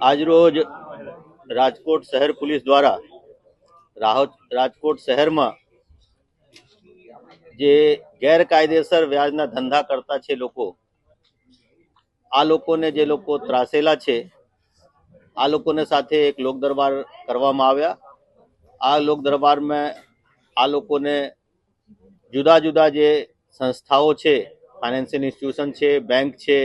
આજરોજ રાજકોટ શહેર પોલીસ દ્વારા રાજકોટ શહેરમાં જે ગેરકાયદેસર વ્યાજના ધંધા કરતા છે લોકો, આ લોકોને જે લોકો ત્રાસેલા છે, આ લોકોને સાથે એક લોક દરબાર કરવામાં આવ્યા. આ લોક દરબારમાં આ લોકોને જુદા જુદા જે સંસ્થાઓ છે, ફાઇનાન્શિયલ ઇન્સ્ટિટ્યુશન છે, બેંક છે,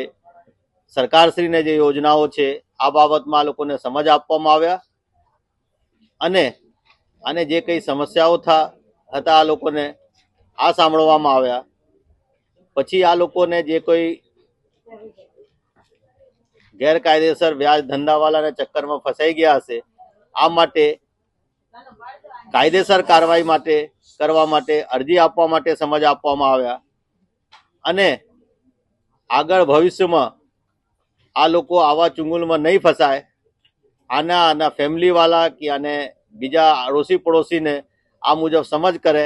સરકારશ્રીને જે યોજનાઓ છે આ બાબતમાં લોકોને સમજ આપવામાં આવ્યા. અને અને જે કંઈ સમસ્યાઓ હતા આ લોકોને આ સાંભળવામાં આવ્યા. પછી આ લોકોને જે કોઈ ગેરકાયદેસર વ્યાજ ધંધાવાળાના ચક્કરમાં ફસાઈ ગયા હશે, આ માટે કાયદેસર કાર્યવાહી માટે, કરવા માટે અરજી આપવા માટે સમજ આપવામાં આવ્યા. અને આગળ ભવિષ્યમાં આ લોકો આવા ચુંગલમાં નહીં ફસાય. આના આના ફેમિલીવાળા કે આને બીજા અડોશી પડોશીને આ મુજબ સમજ કરે.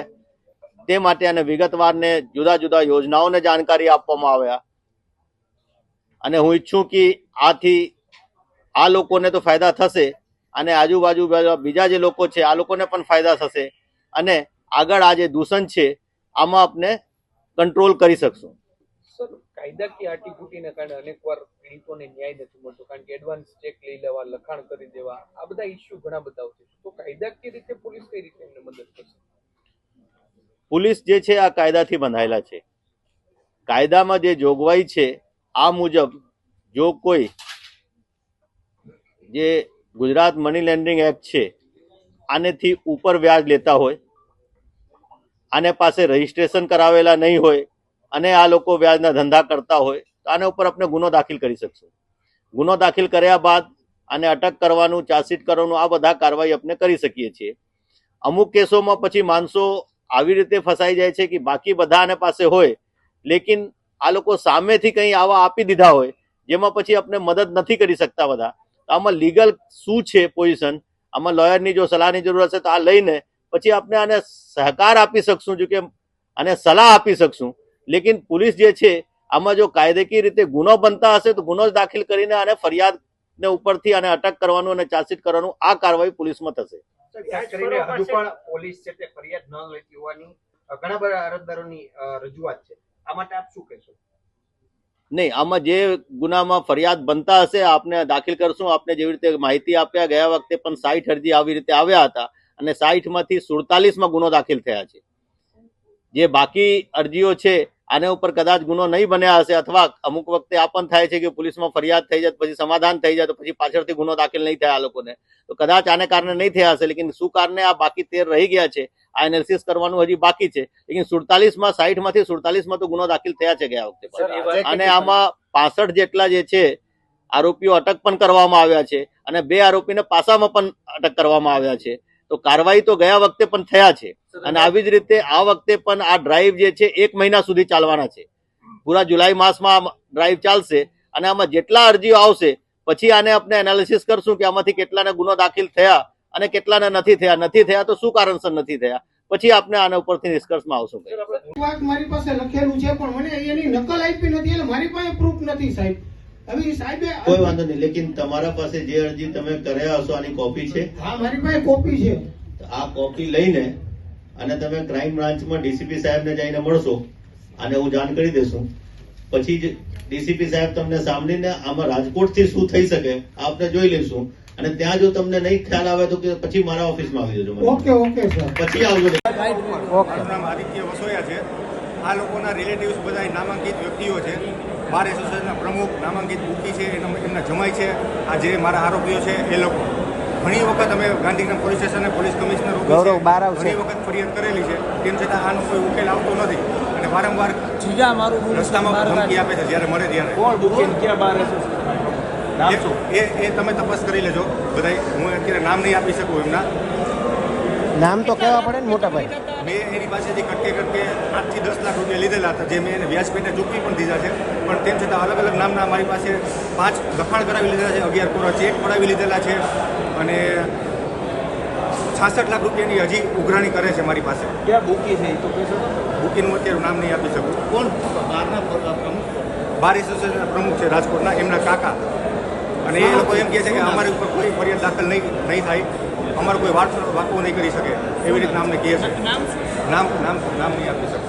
તે માટે અને વિગતવારને જુદા જુદા યોજનાઓને જાણકારી આપવામાં આવ્યા. અને હું ઈચ્છું કે આથી આ લોકોને તો ફાયદા થશે અને આજુબાજુ બીજા જે લોકો છે આ લોકોને પણ ફાયદા થશે અને આગળ આ જે દૂષણ છે આમાં આપણે કંટ્રોલ કરી શકશું. કાયદાકીય આટીઘૂટીને કારણે અનેકવાર પીડિતોને ન્યાય નથી મળતો, કારણ કે એડવાન્સ ચેક લઈ લેવા, લખાણ કરી દેવા, આ બધા ઇસ્યુ ઘણા બધા છે. તો કાયદાકીય રીતે પોલીસ કઈ રીતે એમને મદદ કરશે? પોલીસ જે છે, આ કાયદાથી બંધાયેલા છે. કાયદામાં જે જોગવાઈ છે, આ મુજબ જો કોઈ જે ગુજરાત મની લેન્ડિંગ એક્ટ છે, આનેથી ઉપર વ્યાજ લેતા હોય, આને પાસે રજીસ્ટ્રેશન કરાવેલા નહીં હોય અને આ લોકો વ્યાજના ધંધા કરતા હોય, તો આના ઉપર આપણે ગુનો દાખલ કરી શકશું. ગુનો દાખલ કર્યા બાદ આને અટક કરવાનું, ચાર્જશીટ કરવાનું, આ બધા કાર્યવાહી આપણે કરી શકીએ છીએ. અમુક કેસોમાં પછી માણસો આવી રીતે ફસાઈ જાય છે કે બાકી બધા આને પાસે હોય, લેકિન આ લોકો સામેથી કંઈ આવા આપી દીધા હોય, જેમાં પછી આપણે મદદ નથી કરી શકતા બધા. આમાં લીગલ શું છે પોઝિશન? આમાં લોયરની જો સલાહની જરૂર હશે તો આ લઈને પછી આપણે આને સહકાર આપી શકશું, જો કે અને સલાહ આપી શકશું. લેકિન પોલીસ જે છે આમાં જો કાયદેકીય રીતે ગુનો બનતા હશે તો ગુનો જ દાખલ કરીને આને ફરિયાદને ઉપરથી આને અટક કરવાનું અને ચાર્જશીટ કરવાનું આ કાર્યવાહી પોલીસમાં થશે. હજુ પણ પોલીસ છે તે ફરિયાદ ન લેતી હોવાની ઘણા બધા અરજદારોની રજૂઆત છે. આ માટે આપ શું કહેશો? નહીં આમાં જે ગુનામાં ફરિયાદ બનતા હશે આપને દાખલ કરશું આપને જેવી રીતે માહિતી આપ્યા ગયા વખતે પણ સાઠ અરજી આવી રીતે આવ્યા હતા અને સાઠમાંથી સુડતાલીસમાં ગુનો દાખલ થયા છે. જે બાકી અરજીઓ છે આના ઉપર કદાચ ગુનો નહીં બન્યા હશે અથવા અમુક વખતે આ પણ થાય છે કે પોલીસમાં ફરિયાદ થઈ જાય પછી સમાધાન થઈ જાય તો પછી પાછળથી ગુનો દાખલ નહીં થાય આ લોકોને. તો કદાચ આને કારણે નહીં થયા હશે લેકિન શું કારણે આ બાકી તેર રહી ગયા છે? આ એનાલિસિસ કરવાનું હજી બાકી છે. લેકિન સુડતાલીસમાં સાઠમાંથી સુડતાલીસમાં તો ગુનો દાખલ થયા છે ગયા વખતે અને આમાં પાસઠ જેટલા જે છે આરોપીઓ અટક પણ કરવામાં આવ્યા છે અને બે આરોપીને પાસામાં પણ અટક કરવામાં આવ્યા છે. તો કાર્યવાહી તો ગયા વખતે પણ થયા છે. અને આવી જ રીતે આ વખતે પણ આ ડ્રાઈવ જે છે એક મહિના સુધી ચાલવાના છે. પૂરા જુલાઈ માસમાં ડ્રાઈવ ચાલશે અને આમાં જેટલા અરજીઓ આવશે પછી આને આપણે એનાલિસિસ કરશું કે આમાંથી કેટલાને ગુનો દાખલ થયા અને કેટલાને નથી થયા. નથી થયા તો શું કારણસર નથી થયા? પછી આપણે આના ઉપરથી નિષ્કર્ષમાં આવશું. વાત મારી પાસે લખેલું છે પણ મને એની નકલ આપી નથી એટલે મારી પાસે પ્રૂફ નથી સાહેબ. હવે સાહેબે કોઈ વાંધો નહીં લેકિન તમારા પાસે જે અરજી તમે કર્યા હશો આની કોપી છે? હા મારી પાસે કોપી છે. આ કોપી લઈને અને તમે ક્રાઇમ બ્રાન્ચમાં ડીસીપી સાહેબને જઈને મળશો અને હું જાણ કરી દેશું. પછી ડીસીપી સાહેબ તમને સાંભળીને આમાં રાજકોટથી શું થઈ શકે આપને જોઈ લઈશું. અને ત્યાં જો તમને નહીં ખ્યાલ આવે તો કે પછી મારા ઓફિસમાં આવી જજો ઓકે ઓકે સર. પછી આવજો મારું નામ આદિત્ય વસોયા છે. આ લોકોના રિલેટિવ્સ બધા નામાંકિત વ્યક્તિઓ છે. બાર એસોસિએશનના પ્રમુખ નામાંકિત બુકી છે એમના જમાઈ છે આ જે મારા આરોપીઓ છે એ લોકો. ઘણી વખત અમે Gandhigram police station police commissioner ઓફિસે ઘણી વખત ફરિયાદ કરેલી છે. તેમ છતાં આનો કોઈ ઉકેલ આવતો નથી. અને વારંવાર જીગા મારું રસ્તામાં ધમકી આપે છે જ્યારે મળે ત્યારે. કોણ બુકિંગ ક્યાં બાર નામ એ એ તમે તપાસ કરી લેજો. બધાય હું અત્યારે નામ નહીં આપી શકું એમના. નામ તો કહેવા પડે ને મોટા ભાઈ. મેં એની પાસેથી કટકે કટકે આઠથી દસ લાખ રૂપિયા લીધેલા હતા જે મેં એને વ્યાજ પેટે ચૂકવી પણ દીધા છે. પણ તેમ છતાં અલગ અલગ નામના મારી પાસે પાંચ લખાણ કરાવી લીધેલા છે અગિયાર કોરા ચેક પડાવી લીધેલા છે અને છાસઠ લાખ રૂપિયાની હજી ઉઘરાણી કરે છે મારી પાસે. ક્યાં બુકી છે એ તો કહેશો બુકીનું અત્યારે નામ નહીં આપી શકું. કોણ? બહારના પ્રમુખ બાર એસોસિએશનના પ્રમુખ છે રાજકોટના એમના કાકા. અને એ લોકો એમ કહે છે કે અમારી ઉપર કોઈ ફરિયાદ દાખલ નહીં નહીં થાય. અમારું કોઈ વાત વાંકો નહીં કરી શકે. એવી રીતના અમને કહે છે. નામ નામ નામ નહીં આપી શકે.